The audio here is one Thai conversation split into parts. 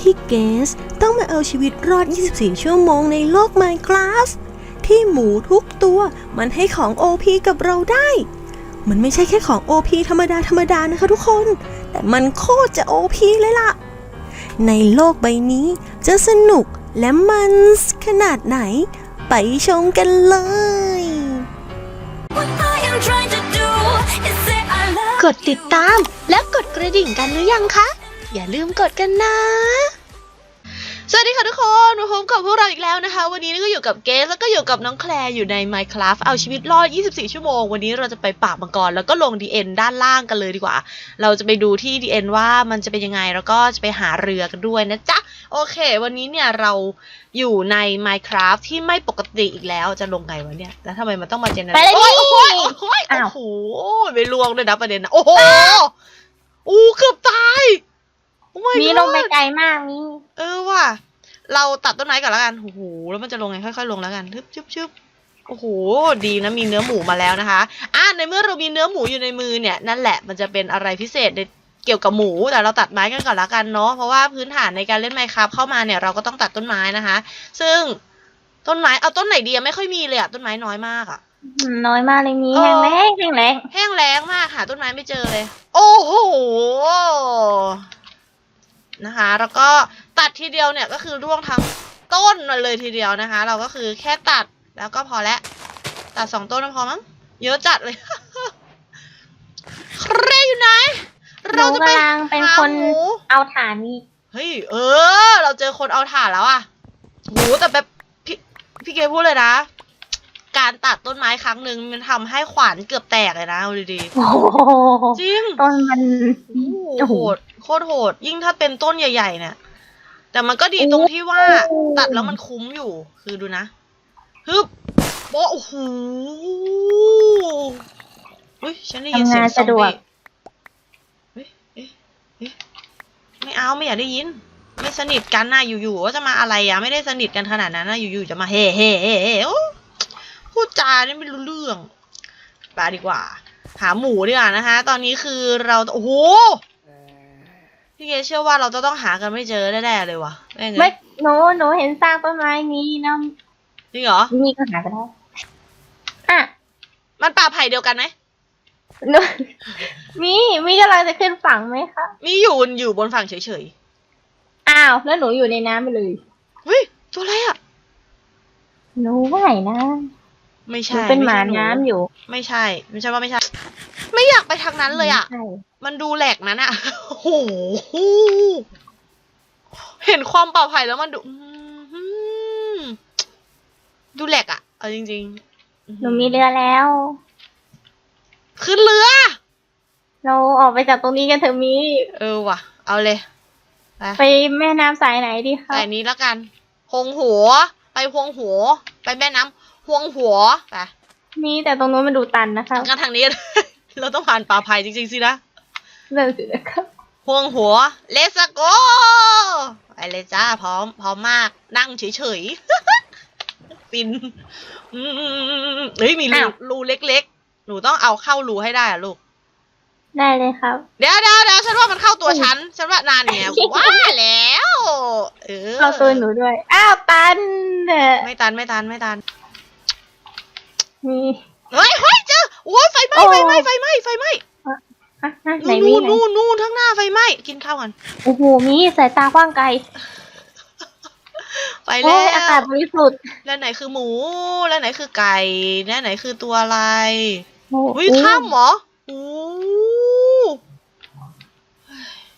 ที่เกสต้องมาเอาชีวิตรอด 24 ชั่วโมงในโลก Minecraft ที่หมูทุกตัวมันให้ของ OP กับเราได้ มันไม่ใช่แค่ของ OP ธรรมดาธรรมดานะคะทุกคน แต่มันโคตรจะ OP เลยล่ะ ในโลกใบนี้จะสนุกและมันขนาดไหน ไปชมกันเลย What I am trying to do is say I love กดติดตามและกดกระดิ่งกันหรือยังคะ อย่าลืมกดกันนะสวัสดีค่ะทุกคนมาพบกับพวกเราอีกแล้วนะคะ วันนี้ก็อยู่กับเกสแล้วก็อยู่กับน้องแคลร์อยู่ใน Minecraft เอาชีวิตรอด 24 ชั่วโมง วันนี้เราจะไปปราบมังกรแล้วก็ลง DN ด้านล่างกันเลยดีกว่า เราจะไปดูที่ DN ว่ามันจะเป็นยังไง แล้วก็จะไปหาเรือกันด้วยนะจ๊ะ โอเค วันนี้เนี่ยเราอยู่ใน Minecraft ที่ไม่ปกติอีกแล้วจะลงไงวะเนี่ย แล้วทำไมมันต้องมาเจนไปเลยโอ้ยนี่โอ้ยโอ้ยอ้าวโอ้โหไม่ลวงเลยนะประเด็นนะโอ้โหอู้เกือบตาย Oh my มี God ลงไปไกลมากมีเออว่ะเราตัดต้นไม้ก่อนแล้วกันโอ้โหแล้วมันจะลงไงค่อยๆลงแล้วกันชึบชึบชึบโอ้โห ดีนะมีเนื้อหมูมาแล้วนะคะอะในเมื่อเรามีเนื้อหมูอยู่ในมือเนี่ยนั่นแหละมันจะเป็นอะไรพิเศษในเกี่ยวกับหมูแต่เราตัดไม้กันก่อนละกันเนาะเพราะว่าพื้นฐานในการเล่นไมค์ครับเข้ามาเนี่ยเราก็ต้องตัดต้นไม้นะคะ ซึ่งต้นไม้เอาต้นไหนดีอะไม่ค่อยมีเลยอะต้นไม้น้อยมากอะน้อยมากเลยมีเออแห้งแล้งแห้งแล้งแห้งแล้งมากหาต้นไม้ไม่เจอเลย โอ้โห นะคะ แล้วก็ตัดทีเดียวเนี่ยก็คือร่วงทั้งต้นมาเลยทีเดียวนะคะ เราก็คือแค่ตัดแล้วก็พอแล้วตัดสองต้นก็พอมั้งเยอะจัดเลยใครอยู่ไหนหนูเราจะไปกำลังเป็นหาคนหมูเอาฐานนี่เฮ้ยเออ เราเจอคนเอาถ่านแล้วอะโหแต่แบบพี่พี่เกพูดเลยนะการตัดต้นไม้ครั้งหนึ่งมันทำให้ขวานเกือบแตกเลยนะเอาดีโอ้โหๆจริงต้นมันโอ้โหโหด โคตรโหด ยิ่งถ้าเป็นต้นใหญ่ๆเนี่ย แต่มันก็ดีตรงที่ว่าโอ้ตัดแล้วมันคุ้มอยู่ คือดูนะฮึบโป๊ะโอ้โหเฮ้ยฉันได้ยินเสียงซอมบี้เฮ้ยเอ๊ะเอ๊ะไม่เอาไม่อยากได้ยิน ไม่สนิทกันนะอยู่ๆว่าจะมาอะไรอะไม่ได้สนิทกันขนาดนั้นนะอยู่ๆจะมาเฮ่เฮ่เฮ่เฮ่โอ้พูดจาเนี่ยไม่รู้เรื่องไปดีกว่า หาหมูดีกว่านะคะ ตอนนี้คือเรา โอ้โห พี่เกเชื่อว่าเราจะต้องหากันไม่เจอแน่ๆเลยว่ะแม่งเอ้ไม่ยหนูหนูเห็นซากต้นไม้นี้นะจริงเหรอ นี่ก็หาไปได้อะมันป่าไผ่เดียวกันไหมหนูมีมีกำลังจะขึ้นฝั่งไหมคะ มีอยู่อยู่บนฝั่งเฉยอ้าวแล้วหนูอยู่ในน้ำไปเลยๆเฮ้ยตัวอะไรอะหนูว่ายนะไม่หนูใช่เป็นหมาไใช่น้ำอยู่ไม่ใช่ ไม่ใช่ว่าไม่ใช่ ไม่อยากไปทางนั้นเลยอะใช่ มันดูแหลกนั้นอะโอ้โหเห็นความปลอดภัยแล้วมันดูอืมดูแหลกอะเอาจริงๆหนูมีเรือแล้ว ขึ้นเรือ เราออกไปจากตรงนี้กันเถอะมีเออว่ะ เอาเลย ไปไปแม่น้ำสายไหนดีคะแต่นี้แล้วกันหวงหัว ไปหวงหัว ไปแม่น้ำหวงหัวไปมีแต่ตรงนู้นมันดูตันนะคะงั้นทางนี้ เราต้องผ่านป่าไผ่จริงๆสินะ เริ่มสินะครับหวงหัว เลสโกไปเลยจ้า พร้อม พร้อมมาก นั่งเฉยๆ ฟินอืมเฮ้ย มีรูอ้าวรูเล็กๆ หนูต้องเอาเข้ารูให้ได้อะลูก ได้เลยครับ เดี๋ยวเดี๋ยวเดี๋ยวฉันว่ามันเข้าตัวฉัน ฉันว่านานเนี่ยว่าแล้ว เออเอาตัวหนูด้วย อ้าวตันเน่ะไม่ตันไม่ตันไม่ตันมีเฮ้ยเฮ้ยเจอโอ้ยไฟไหม้โอ้ไฟไหม้ไฟไหม้ไฟไหม้ ฮะฮะไหนนู่มีนไหนนู่นนู่นทั้างหน้าไฟไหม้กินข้าวกันโอ้โหมีสายตากว้างไกลไปโอ้แล้ยอากาศวบริสุทธิ์แล้วไหนคือหมู แล้วไหนคือไก่แล้วไหนคือตัวอะไรโอ้อุ้ยถ้ำเหรอโอ้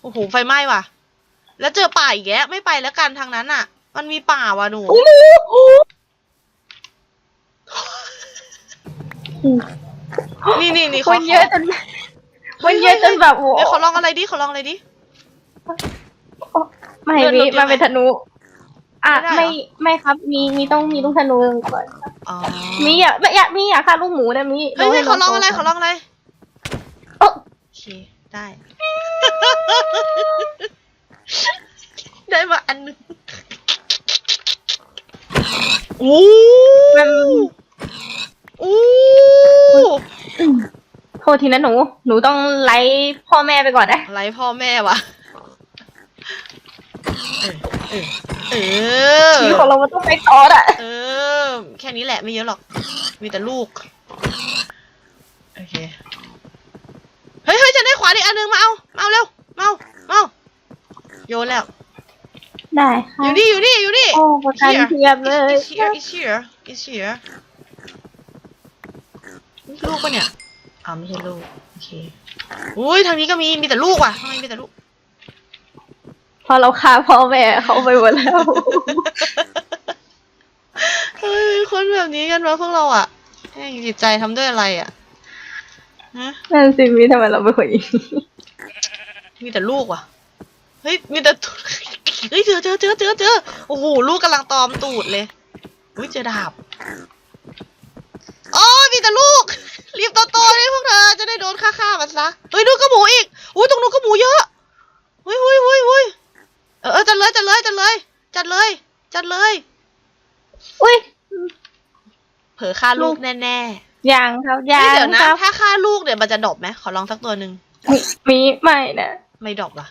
โอ้โหไฟไหม้ว่ะ แล้วเจอป่าอีกแกไม่ไปแล้วกันทางนั้นอะ มันมีป่าว่ะหนูโอ้โหนี่นี่นี่คเขานเยอะจน คนเยอะจนแบบโอ้เฮ้ยเขาลองอะไรดิเขาลองอะไรดิ ไม่เดินมีรถเยอะไหมมันเป็นธนู อะไม่ได้เหรอไม่ไม่ครับ มีมีต้องมีลูกธนูก่อนอ๋อมีอยากอยากมีอยากฆ่าลูกหมูนะมีเฮ้ยเฮ้ยให้เขาลองอะไรก่นเขาลองอะไรโอ้โอเคได้ ได้มาอันหนึงโอ้มัน โอ้ โท ษทีนะหนู หนูต้องไล่พ่อแม่ไปก่อนนะไรพ่อแม่วะเออเออเออ ชีวิตของเรามันต้องไปต่ออะ เออ แค่นี้แหละไม่เยอะหรอก มีแต่ลูก โอเค เฮ้ยเฮ้ยจะได้ขวานอีกอันหนึงมาเอา มาเอาเร็ว มาเอามาเอาโยนแล้ว ได้ค่ะอยู่นี่ อยู่นี่ อยู่นี่ โอ้ประกันเทียบเลย It's here It's here It's here นี่ลูกปะเนี่ย อ้าวไม่ใช่ลูก โอเคอุ้ยทางนี้ก็มี มีแต่ลูกว่ะทำไมมีแต่ลูก พอเราฆ่าพ่อแม่เขาไปหมดแล้ว เฮ้ยคนแบบนี้กันวะพวกเราอะแม่งจิตใจทำด้วยอะไรอะฮะนั่นสิมีทำไมเราเป็นคนอย่างนี้มีแต่ลูกว่ะ เฮ้ย มีแต่เฮ้ยเจอเจอเจอเจอเจอโอ้โห ลูกกำลังตอมตูดเลยเฮ้ยเจอดาบ อ๋อ มีแต่ลูก รีบโตๆเลยพวกเธอจะได้โดนฆ่าฆ่าๆมันซะเฮ้ยดูกระหมูอีกอุ้ยตรงนู้นกระหมูเยอะเฮ้ยเฮ้ยเฮ้ยเฮ้ยเออเออจัดเลยจัดเลยจัดเลยจัดเลยจัดเลย อุ้ย เผลอฆ่าลูกแน่ๆยังครับเฮ้ยัยงเดี๋ยวนะ ครับถ้าฆ่าลูกเนี่ยมันจะดรอปไหมขอลองสักตัวหนึ่งมีมีไม่นะไม่ดรอปว่ะ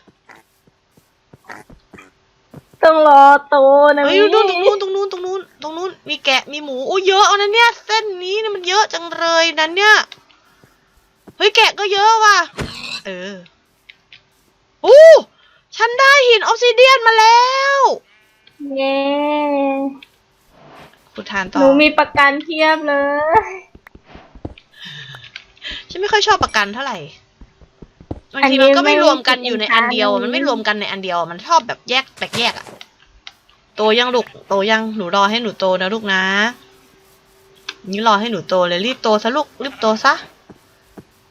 ต้องรอโตนะเฮ้ยมีดูตรงนู้นตรงนู้นตรงนู้นตรงนู้นมีแกะมีหมูโอ้เยอะเอานะเนี่ยเส้นนี้เนี่ยมันเยอะจังเลยนั้นเนี่ยเฮ้ยแกะก็เยอะว่ะเอออู้ฉันได้หินออฟซิเดียนมาแล้วเย้พุทธานหต่อนูมีประกันเทียบเลย ฉันไม่ค่อยชอบประกันเท่าไหร่ บางทีมันก็ไม่รวมกันอยู่ในอันเดียวอะมันไม่รวมกันในอันเดียวอะมันชอบแบบแยกแตกแยกอะโตยังลูกโตยังหนูรอให้หนูโตนะลูกนะ นี่รอให้หนูโตเลยรีบโตซะลูกรีบโตซะ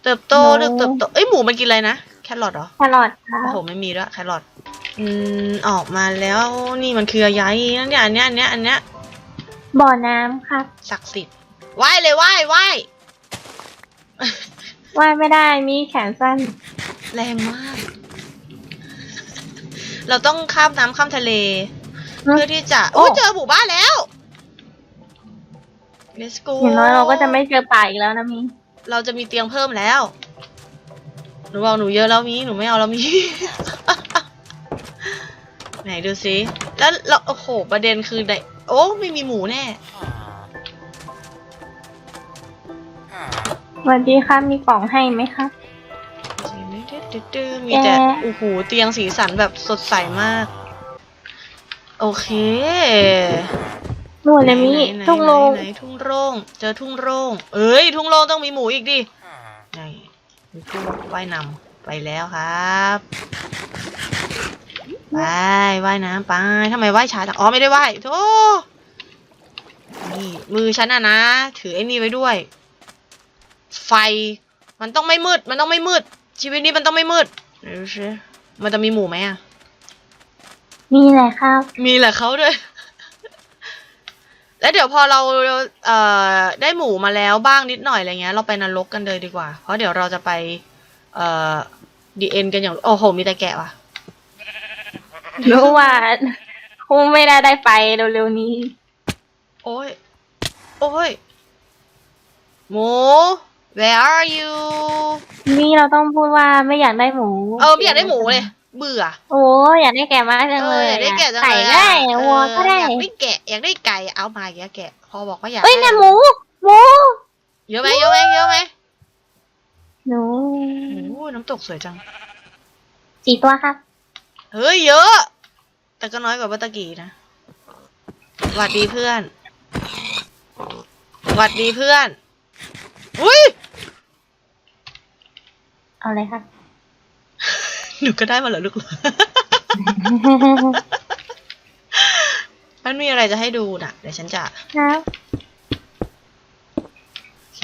เติบโตหนูรีบเติบโตเอ้ยหมูมันกินอะไรนะแครอทเหรอแครอทค่ะโอ้โหไม่มีด้วยแครอทอืมออกมาแล้วนี่มันคืออะไรนั่นเนี่ยอันเนี้ยอันเนี้ยอันเนี้ยบ่อน้ำครับศักดิ์สิทธิ์ไหว้เลยไหว้ไหว้ว่ายไม่ได้มีแขนสั้น แรงมาก เราต้องข้ามน้ำข้ามทะเลฮะเพื่อที่จะโอ้โอ้ยเจอหมู่บ้านแล้ว let's go อย่างน้อยเราก็จะไม่เจอป่าอีกแล้วนะมีเราจะมีเตียงเพิ่มแล้ว หนูบอกหนูเยอะแล้วมีหนูไม่เอาแล้วมี ไหนดูสิแล้วเราโอ้โหประเด็นคือไหนโอ้ไม่มีหมูแน่สวัสดีครับมีกล่องให้ไหมค รับมีแต่แกโอ้โหเตียงสีสันแบบสดใสมาก โอเคนู่นเลยมีไหนทุ่งลงไหนไหนทุ่งโร่งเจอทุ่งโร่งเอ้ย ทุ่งโร่งต้องมีหมูอีกดิไหนมีผู้ว่ายนำไปแล้วครับไปว่ายน้ำไปทำไมว่ายช้าจังอ๋อไม่ได้ว่ายโธ่นี่มือฉันอะนะ ถือไอ้นี่ไว้ด้วย ไฟมันต้องไม่มืด มันต้องไม่มืด ชีวิตนี้มันต้องไม่มืดเดี๋ยวดูสิมันจะมีหมูไหมอะมีแหละครับ มีแหละเขาด้วย แล้วเดี๋ยวพอเราเอ่อได้หมูมาแล้วบ้างนิดหน่อยอะไรเงี้ย เราไปนรกกันเลยดีกว่า เพราะเดี๋ยวเราจะไป เอ่อดีเอ็นกันอย่างโอ้โหมีแต่แกะว่ะรู้ว่าคงไม่ได้ได้ไปเร็วๆนี้ โอ้ย โอ้ย หมู where are you นี่เราต้องพูดว่าไม่อยากได้หมูเออไม่อยากได้หมูเลย เบื่อ โอ้อยากได้แกะมากจังเอเลอยอยากได้แกะจังไก่เลยก็ได้อะวัวก็ได้เอออยากได้แกะอยากได้ไก่เอามาอีกแล้วแกะ พอบอกว่าอยากเอ้ยได้เนี่ยหมูหมูเยอะไหมเยอะไหมเยอะไหมหนูโอ้น้ำตกสวยจัง สี่ตัวครับ เฮ้ยเยอะ แต่ก็น้อยกว่าบัตตะกี้นะหวัดดีเพื่อนหวัดดีเพื่อน อุ้ย เอาเลยครับหนูก็ได้มาเหรอลูกมันมีอะไรจะให้ดูน่ะเดี๋ยวฉันจะ ครับ โอเค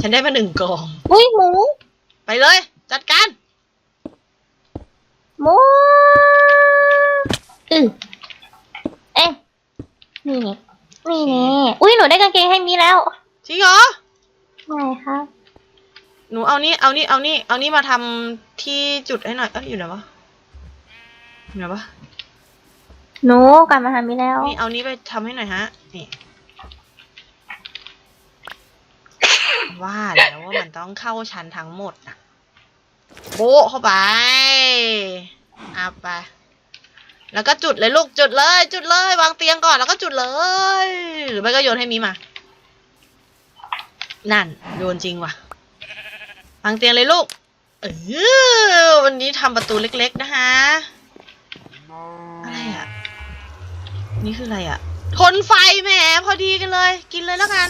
ฉันได้มาหนึ่งกอง อุ้ยหมู ไปเลย จัดการ หมูอือเอ๊ะนี่นี่นี่นี่อุ้ยหนูได้กางเกงให้มีแล้วจริงเหรอใช่ครับ หนูเอานี่เอานี่เอานี่เอานี่มาทำที่จุดให้หน่อยเอ้ยอยู่ไหนวะอยู่ไหนวะหนูกลับมาหามีแล้วนี่เอานี้ไปทำให้หน่อยฮะนี่ว่าแล้วว่ามันต้องเข้าชั้นทั้งหมดน่ะโบะเข้าไปเอาไปแล้วก็จุดเลยลูกจุดเลย จุดเลยวางเตียงก่อนแล้วก็จุดเลย หรือไม่ก็โยนให้มีมา นั่นโยนจริงว่ะ วางเตียงเลยลูก เออวันนี้ทำประตูเล็ก ๆ นะคะอะไรอะ นี่คืออะไรอะ ทนไฟแหมพอดีกันเลย กินเลยแล้วกัน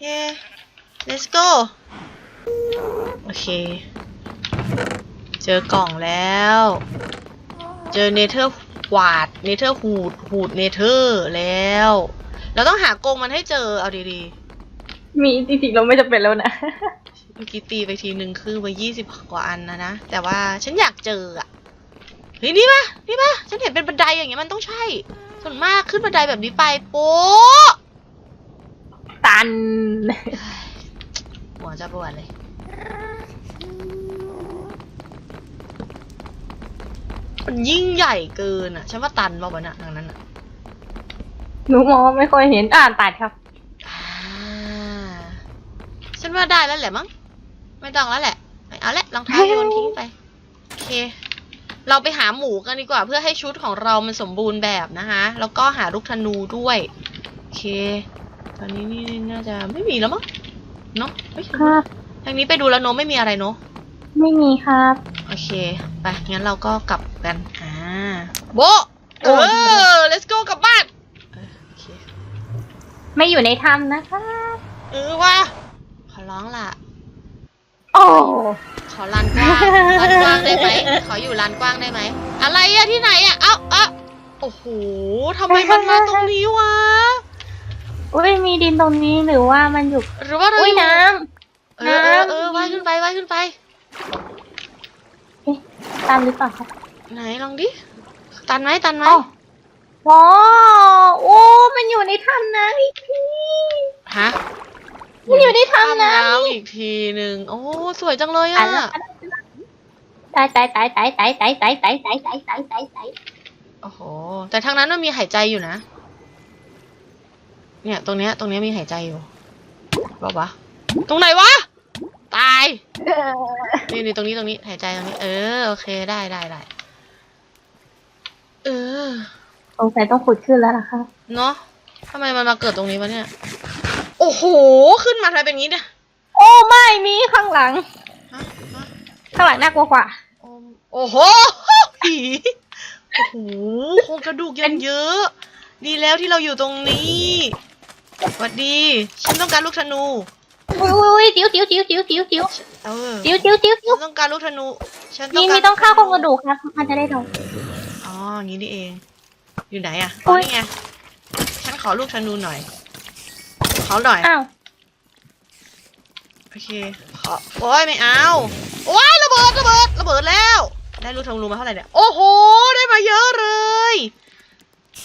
เย้ let's go โอเค เจอกล่องแล้ว เจอเนเธอร์หวาด เนเธอร์หูด หูดเนเธอร์แล้ว เราต้องหากรงมันให้เจอ เอาดีๆ มีจริงๆเราไม่จะเป็นแล้วนะ เมื่อกี้ตีไปทีหนึ่งคือไปยี่สิบกว่าอันนะนะ แต่ว่าฉันอยากเจออะเฮ้ยนี่ปะนี่ปะฉันเห็นเป็นบันไดอย่างเงี้ยมันต้องใช่ ส่วนมากขึ้นบันไดแบบนี้ไปโป๊ะตันหัวจะปวดเลยมันยิ่งใหญ่เกินอะ ฉันว่าตันเปล่าวะน่ะทางนั้นอะหนูมองไม่ค่อยเห็นอ่านตัดครับอ่าฉันว่าได้แล้วแหละมั้ง ไม่ต้องแล้วแหละไม่เอาละรองเท้าโยนทิ้งไปโอเค เราไปหาหมูกันดีกว่า เพื่อให้ชุดของเรามันสมบูรณ์แบบนะคะแล้วก็หาลูกธนูด้วยโอเค ตอนนี้นี่น่าจะไม่มีแล้วมั้งเนอะเฮ้ยครับ ทางนี้ไปดูแล้วเนอะไม่มีอะไรเนอะไม่มีครับโอเคไปงั้นเราก็กลับกันอ่าโบะเอโอ้อ let's go กลับบ้านเออโอเค ไม่อยู่ในถ้ำนะคะเออว่าขอร้องล่ะ โอ้ขอลานกว้างลานกว้างได้ไหมขออยู่ลานกว้างได้ไหมอะไรอะที่ไหนอะเอ้าเอ้าโอ้โหทำไมมันมาตรงนี้วะอุ้ยมีดินตรงนี้หรือว่ามันอยู่หรือว่าเราอุ้ยอยู่น้เออเออเออน้ำว่ายขึ้นไปว่ายขึ้นไปำตันหรือเปล่าครับไหนลองดิตันไหมตันไหมอ๋อว้าวโอ้มันอยู่ในถ้ำนะพี่พี่ฮะ มันอยู่ในถ้ำนะน้ำอีกทีหนึ่งโอ้สวยจังเลยอะอะตายตายตายตายตายตายตายตายตายตายตายตายตายโอ้โหแต่ทางนั้นมันมีหายใจอยู่นะ เนี่ย ตรงเนี้ย ตรงเนี้ยมีหายใจอยู่บอกวะตรงไหนวะตายนี่นี่ตรงนี้ตรงนี้หายใจตรงนี้ เออโอเคได้ได้ได้เออสงสัยต้องขุดขึ้นแล้วล่ะครับเนาะทำไมมันมาเกิดตรงนี้วะเนี่ยโอ้โห ขึ้นมาทำไมเป็นงี้เนี่ยโอ้ไม่มีข้างหลัง ฮะฮะข้างหลังน่ากลัวกว่า โอ้โอ้โหผีโอ้โหโครงกระดูกยังเยอะ ดีแล้วที่เราอยู่ตรงนี้สวัสดี ฉันต้องการลูกธนู อุ้ยอุ้ยอุ้ยจิ๋วจิ๋วจิ๋วจิ๋วจิ๋วจิ๋วเออจิ๋วจิ๋วจิ๋วจิ๋ฉัวนต้องการลูกธนู ฉันมีการมีต้องฆ่าโครงกระดูกครับ มันจะได้โดนอ๋ออย่างนี้นี่เอง อยู่ไหนอะโอ๊อ๋อยนี่ไง ฉันขอลูกธนูหน่อย เขาหน่อย อ้าว โอเคขอโอ้ยไม่เอาโอ้ยระเบิดระเบิดระเบิดแล้ว ได้ลูกธนูมาเท่าไหร่เนี่ย โอ้โห ได้มาเยอะเลย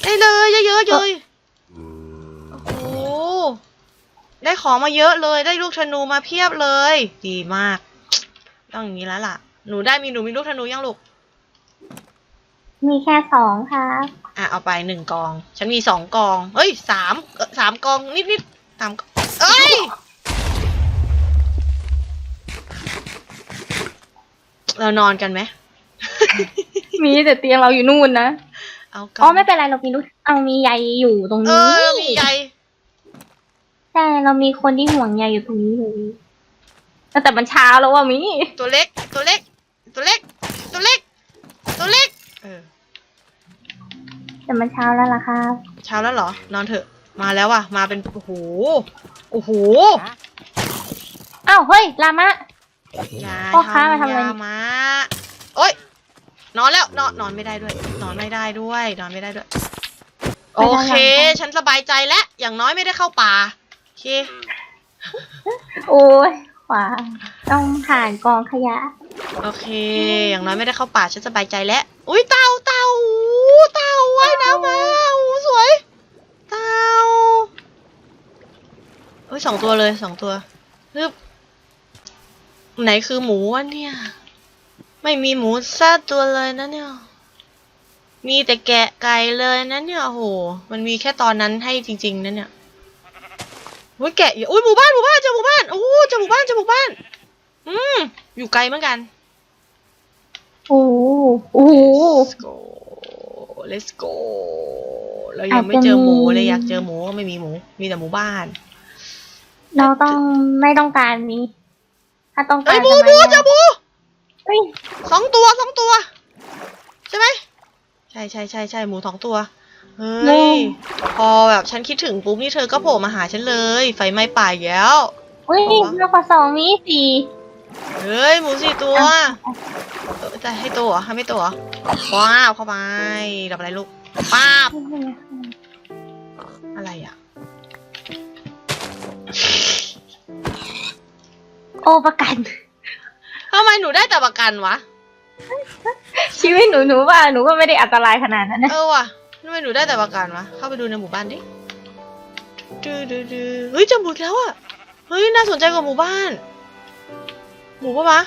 ได้เลยเยอะๆเลยโอ้โห ได้ของมาเยอะเลย ได้ลูกธนูมาเพียบเลย ดีมาก ต้องอย่างนี้แล้วล่ะ หนูได้มีหนูมีลูกธนูยังลูก มีแค่สองครับ อะเอาไปหนึ่งกอง ฉันมีสองกองเฮ้ยสามเอ่อสามกองนิดนิด ๆสามกองเอ้ย เรานอนกันไหม มีแต่เตียงเราอยู่นู่นนะ เอากัอ๋อไม่เป็นไรเรามีลูกเอามีใยอยู่ตรงเอนี้ อมีใยใช่เรามีคนที่ห่วงใยอยู่ตรงนี้เลยแต่มันเช้าแล้วว่ามีตัวเล็ก ตัวเล็ก ตัวเล็ก ตัวเล็ก ตัวเล็ก เออ แต่มันเช้าแล้วล่ะครับ เช้าแล้วเหรอ นอนเถอะ มาแล้วว่ะ มาเป็น โอ้โห โอ้โหอ้าวเฮ้ยลามะอยาพ่อค้ามาทำอะไรยามาโอ๊ยนอนแล้วนอนนอนไม่ได้ด้วย นอนไม่ได้ด้วย นอนไม่ได้ด้วย โอเค ฉันสบายใจแล้ว อย่างน้อยไม่ได้เข้าป่าโอเค โอ้ยขวาต้องผ่านกองขยะ โอเค อย่างน้อยไม่ได้เข้าป่าฉันสบายใจแล้ว อุ้ยเต่าเต่าเต่าว่ายน้ำมาอู้สวย เต่า อุ้ยสองตัวเลยสองตัวฮึบไหนคือหมูวะเนี่ย ไม่มีหมูสักตัวเลยนะเนี่ย มีแต่แกะไก่เลยนะเนี่ยโอ้โห มันมีแค่ตอนนั้นให้จริง ๆนะเนี่ยอุ้ยแกะเยอะอุ้ยหมู่บ้านหมู่บ้านเจอหมู่บ้านโอ้โหเจอหมู่บ้านเจอหมู่บ้าน อืมอยู่ไกลเหมือนกันโอ้โหโอ้โห Let's go let's go เรายังไม่เจอหมูเลยอยากเจอหมูก็ไม่มีหมู มีแต่หมูบ้าน เราต้องไม่ต้องการนี้ ถ้าต้องกาเอ้รยหมูทำหมูไมเจอหมูเฮ้ยสองตัวสองตัว ใช่ไหมใช่ใช่ใช่ใช่หมูสองตัวเฮ้ยพอแบบฉันคิดถึงปุ๊บนี่เธอก็โผล่มาหาฉันเลย ไฟไหม้ป่าอีกแล้วเฮ้ยเราขอสองมีสี่เฮ้ยหมูสี่ตัวเออจะให้ตัวเหรอให้ไม่ตัวเหรอว้าวเข้าไปดับอะไรลูกป้าบอะไรอะ โอ้ประกัน ทำไมหนูได้แต่ประกันวะ ชีวิตหนูหนูว่าหนูก็ไม่ได้อันตรายขนาดนั้นนะเออว่ะทำไมหนูได้แต่ประกันวะ เข้าไปดูในหมู่บ้านดิดูดูดูเฮ้ยเจอหมูอีกแล้วอะ เฮ้ยน่าสนใจกว่าหมู่บ้าน หมูปะวะ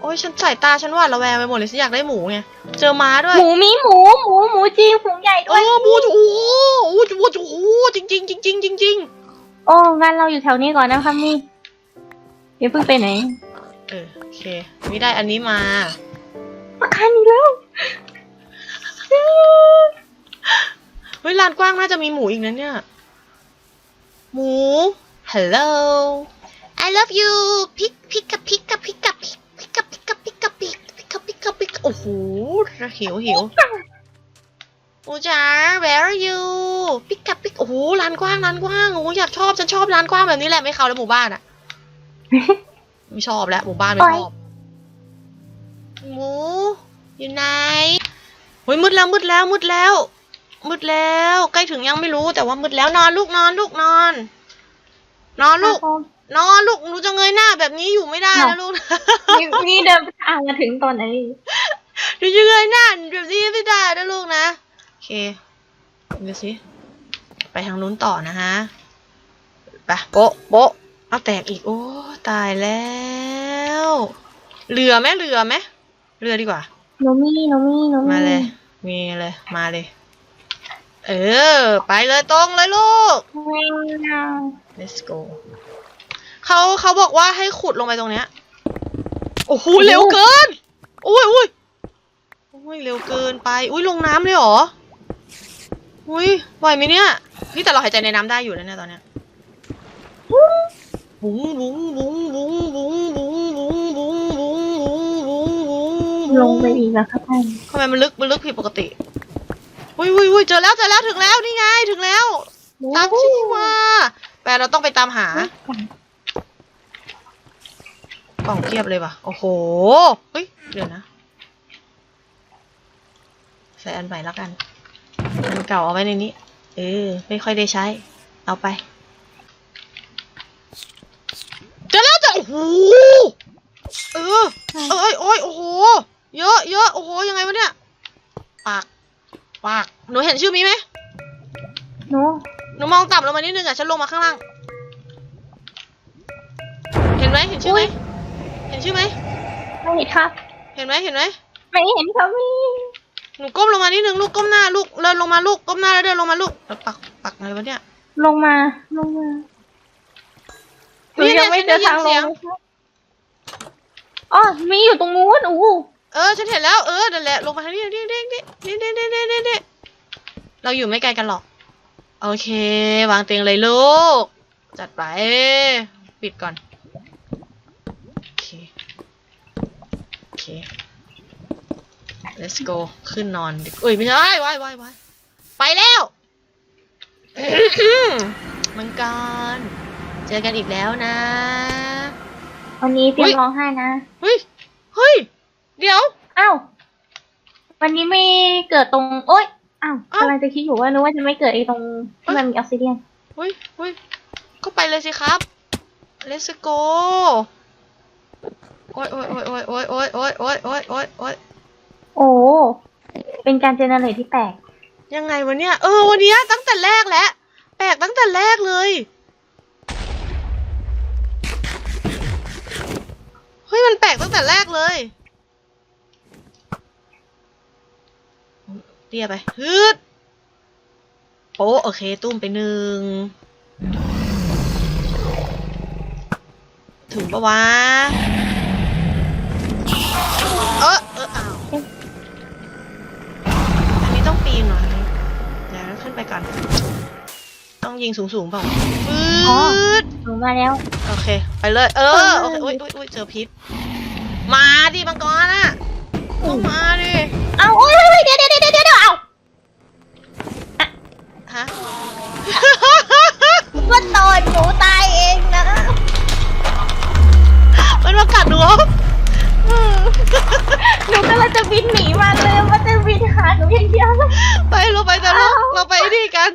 โอ้ยฉันสายตาฉันหวาดระแวงไปหมดเลยฉันอยากได้หมูไง เจอม้าด้วย หมูมีหมูหมูหมูจริงฝูงใหญ่เอด้วย อหมูจูโอ้โหโอ้โหโอ้โหจริงจริงจริงจริงจริงจริง โอ้งั้นเราอยู่แถวนี้ก่อนนะคะมี่เดี๋ยวเพิ่งไปไหนเออโอเคไม่ได้อันนี้มาประกันอีกแล้วเฮ้ยลานกว้างน่าจะมีหมูอีกนะเนี่ย หมู hello I love you พิกพิกกับพิกกับพิกกับพิกพิกกับพิกกับพิกกับพิกพิกกับพิกกับพิกโอ้โหหิวหิว หมูจ๋า where are you พิกกับพิกโอ้โหลานกว้างลานกว้างโอ้โหอยากชอบฉันชอบลานกว้างแบบนี้แหละไม่เข้าแล้วหมู่บ้านอะไม่ชอบแล้วหมู่บ้านไม่ชอบหมูอยู่ไหนเฮ้ยมืดแล้วมืดแล้วมืดแล้วมืดแล้วใกล้ถึงยังไม่รู้แต่ว่ามืดแล้วนอนลูกนอนลูกนอน นอนลูก นอนลูกหนูจะเงยหน้าแบบนี้อยู่ไม่ได้นะลูกนี่นี่เดินทางมาถึงตอนไหนหนูจะเงยหน้าแบบนี้ไม่ได้นะลูกนะ โอเคดูสิ ไปทางนู้นต่อนะฮะ ไปโป๊ะโป๊ะเอาแตกอีก โอ้ ตายแล้ว เรือไหมเรือไหมเรือดีกว่าหนูมีหนูมีหนูมีมาเลย มีเลย มาเลย เออ ไปเลยตรงเลยลูกไม่เอา let's go เขาเขาบอกว่าให้ขุดลงไปตรงเนี้ย โอ้โห เร็วเกิน อุ้ยอุ้ยอุ้ยเร็วเกินไป อุ้ยลงน้ำเลยเหรอ อุ้ยไหวไหมเนี่ยพี่แต่เราหายใจในน้ำได้อยู่นะเนี่ยตอนเนี้ยบุ้งบุ้งบุ้งบุ้งบุ้งบุ้งบุ้งบุ้งบุ้งบุ้งบุ้งบุ้งลงไปอีกแล้วครับท่านทำไมมันลึกมันลึกผิดปกติอุ้ยอุ้ยอุ้ยเจอแล้วเจอแล้วถึงแล้วนี่ไงถึงแล้วตามชื่อมาแปลเราต้องไปตามหากล่องเพียบเลยว่ะโอ้โหเฮ้ยเดี๋ยวนะใส่อันใหม่แล้วกันอั นเก่าเอาไว้ในนี้ เออ ไม่ค่อยได้ใช้ เอาไปเจอแล้วเจอโอ้โหเออเอ้ยโอ้ยโอ้โห เยอะเยอะโอ้โห ยังไงวะเนี่ย ปาก ปาก หนูเห็นชื่อมีไหมหนูหนูมองต่ำลงมานิดนึงอะ ฉันลงมาข้างล่าง เห็นไหมเห็นชื่อไหมเห็นชื่อไหมไม่เห็นครับ เห็นไหมเห็นไหมไม่เห็นครับมี่ หนูก้มลงมานิดนึงลูกก้มหน้าลูกเดินลงมาลูกก้มหน้าแล้วเดินลงมาลูกแล้วปักปักอะไรวะเนี่ยลงมาลงมาหนูนี่ไงยังไม่เจอทางลฉันได้ยินเสียงงเลยครับอ๋อมีอยู่ตรงนู้นอู้เออฉันเห็นแล้วเออนั่นแหละลงมาทางนี้นี่นี่นี่นี่นี่นี่นี่นี่นี่เราอยู่ไม่ไกลกันหรอก โอเค วางเตียงเลยลูก จัดไป ปิดก่อน โอเค โอเค let's go ขึ้นนอนดิเอ้ยไม่ใช่ว้ายว้ายว้ายว้ายไปแล้ว มังกร เจอกันอีกแล้วนะ วันนี้เตรียอุ๊มยร้องไห้นะ เฮ้ย เฮ้ย เดี๋ยว อ้าว วันนี้ไม่เกิดตรง โอ๊ย อ้าวอ้าว กำลังจะคิดอยู่ว่านึกว่าจะไม่เกิดไอ้ตรงที่มันมีออกซิเดียน เฮ้ยเฮ้ยก็ไปเลยสิครับ let's go โอ้ยโอ้ยโอ้ยโอ้ยโอ้ยโอ้ยโอ้ยโอ้ยโอ้ยโอ้ย โอ้ เป็นการเจเนเรตที่แปลก ยังไงวะเนี่ย เออ วันเนี้ยตั้งแต่แรกแล้ว แปลกตั้งแต่แรกเลย เฮ้ย มันแปลกตั้งแต่แรกเลย เตี้ยไปฮึดโอ้โอเค ตุ้มไปหนึ่ง ถึงปะวะ เออ ปีปีนหน่อยเดี๋ยวขึ้นไปก่อน ต้องยิงสูงๆเปล่าฟือ๋อดหนูมาแล้วโอเค ไปเลย เออ โอเคอุ้ยอุ้ยอุ้ยเจอพิษ มาดิมังกรอะต้องมาดิ เอาโอ้ยเดี๋ยวเดี๋ยวเดี๋ยวเดี๋ยวเดี๋ยวเอาฮะ ว่าตอนหนูตายเองนะมันมากัดหนู หนูกำลังจะบินหนีมาเลยมันจะบินหาหนูอย่างเดียวเลยไปเราไปแต่เราเราไปนี่กัน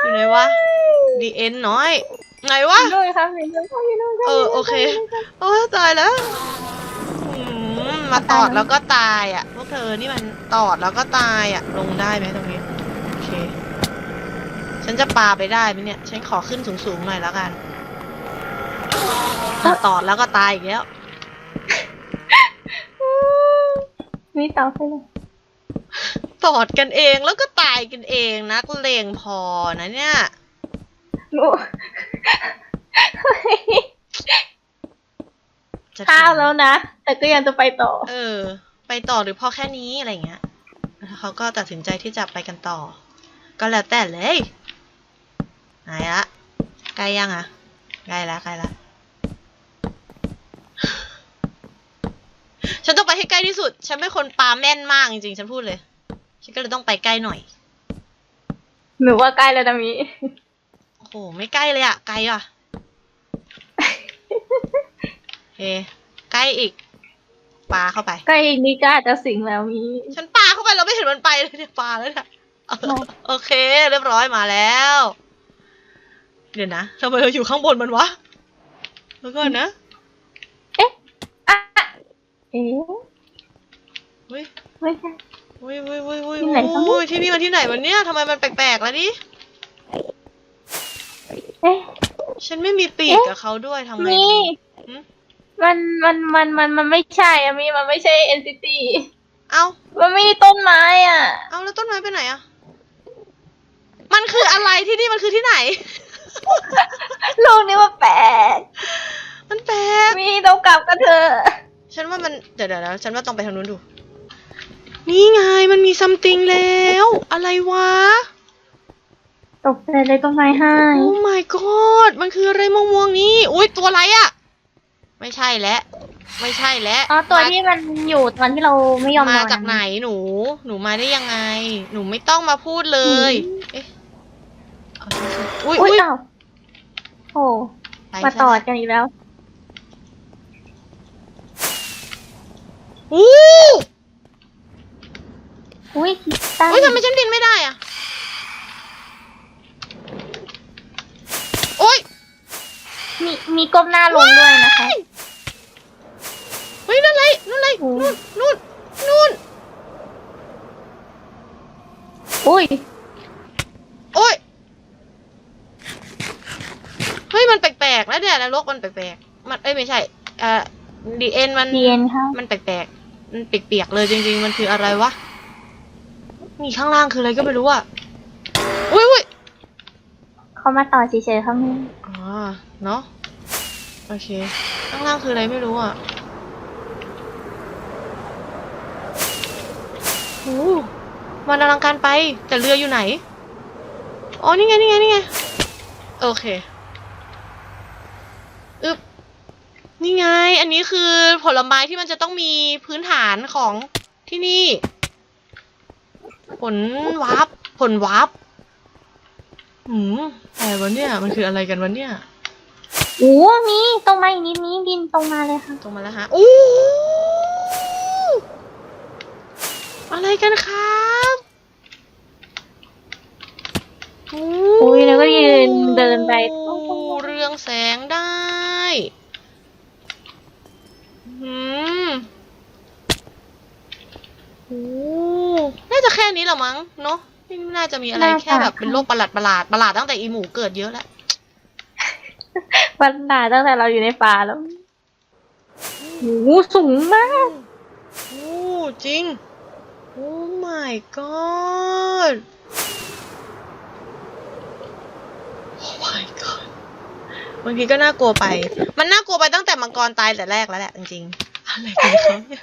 อยู่ไหนวะดีเอ็นน้อยไหนวะด้วยครับเห็นด้วยครับเห็นด้วยครับเออโอเคโอ้ตายแล้วอืมมาตอดแล้วก็ตายอะพวกเธอนี่มันตอดแล้วก็ตายอะ ลงได้ไหมตรงนี้โอเค ฉันจะปาไปได้ไหมเนี่ย ฉันขอขึ้นสูงๆหน่อยแล้วกันอะตอดแล้วก็ตายอีกแล้ว มีเต่าไปเลยตอดกันเองแล้วก็ตายกันเองนักเลงพอนะเนี่ยหนูจะข้าวแล้วนะ แต่ก็ยังจะไปต่อ เออ ไปต่อหรือพอแค่นี้อะไรอย่างเงี้ยแล้วเขาก็ตัดสินใจที่จะไปกันต่อ ก็แล้วแต่เลยไหนละใกล้ยังอะใกล้ละใกล้ละ ฉันต้องไปให้ใกล้ที่สุด ฉันเป็นคนปาแม่นมากจริงๆ ฉันพูดเลย ฉันก็เลยต้องไปใกล้หน่อย หนูว่าใกล้แล้วนะมีโอ้โห ไม่ใกล้เลยอะไกลอะเฮใกล้อีกปาเข้าไป ใกล้อีกนิดก็อาจจะสิงแล้วมีฉันปาเข้าไปเราไม่เห็นมันไปเลยเนี่ยปาแล้วเนี่ยเออโอเค เรียบร้อยมาแล้ว เดี๋ยวนะทำไมเราอยู่ข้างบนมันวะ แล้วก่อนนะอะเอ๊ะเฮ้ยไม่ใช่ เฮ้ยเฮ้ยเฮ้ยเฮ้ยที่ไหนคะโอ้ยที่นี่มันที่ไหนมันเนี่ยทำไมมันแปลกๆแล้วนี่เอ๊ะ ฉันไม่มีปีกกับเขาด้วยทำไงมีดีหืม มันมันมันมันมันไม่ใช่อะมีมันไม่ใช่ NCT เอ้ามันไม่มีต้นไม้อะ เอาแล้วต้นไม้ไปไหนอะมันคืออะไรที่นี่มันคือที่ไหน โลกนี้มันแปลกมันแปลก มีต้องกลับกันเถอะ ฉันว่ามันเดี๋ยวเดี๋ยวเดี๋ยวฉันว่าต้องไปทางนู้นดู นี่ไงมันมีซัมติงแล้ว อะไรวะ ตกใจเลยต้นไม้ให้โอ้ my god มันคืออะไรม่วงๆนี่อุ้ยตัวอะไรอะไม่ใช่แล้วไม่ใช่แล้วอ๋อตัวที่มันอยู่ตอนที่เราไม่ยอมนมาอนจากไหนหนู หนูมาได้ยังไง หนูไม่ต้องมาพูดเลยเอ๊ะเอาอุ้ยอุ้อุ้ยยอ้าวโอ้ไปมาซะต่อแล้วกันอีกแล้ว อู้อุ้ยคิดตั้งอุ้ยทำไมฉันบินไม่ได้อะโอ้ยมีมีก้มหน้าลงด้วยนะคะ เฮ้ยนั่นอะไรนั่นอะไรโอ้นู่นนู่นนู่นอุ้ยโอ้ยเฮ้ยมันแปลกๆแล้วเนี่ยนรกมันแปลกๆมันเอ้ยไม่ใช่เอ่อ ดีเอ็นมัน เรียนค่ะมันแปลกๆ มันเปียกๆเลยจริงๆ มันคืออะไรวะ มีข้างล่างคืออะไรก็ไม่รู้อะ อุ้ยอุ้ยเขามาต่อเฉยๆเขาไม่อ๋อเนอะโอเค ข้างล่างคืออะไรไม่รู้อะโอ้มันอลังการไป แต่เรืออยู่ไหน อ๋อ นี่ไง นี่ไง นี่ไง โอเค อึบ นี่ไง อันนี้คือผลไม้ที่มันจะต้องมีพื้นฐานของที่นี่ ผลวับผลวับหืมอะไรวะเนี่ยมันคืออะไรกันวะเนี่ยโอ้มีตรงมาอีกนิดนี้บินตรงมาเลยค่ะ ตรงมาแล้วฮะอู้อะไรกันครับโอ้อุ้ยแล้วก็ยืนเดินไป เรืองแสงได้หืม โอ้น่าจะแค่นี้แหละมั้งเนอะไม่น่าจะมีอะไรน่าจะ แค่แบบเป็นโรคประหลาดประหลาดประหลาดตั้งแต่อีหมูเกิดเยอะแล้ววันหนาตั้งแต่เราอยู่ในป่าแล้วโอ้สูงมาก โอ้จริง โอ้ my god โอ้ my god บางทีก็น่ากลัวไป มันน่ากลัวไปตั้งแต่มังกรตายแต่แรกแล้วแหละจริงๆอะไรกันเขาเนี่ย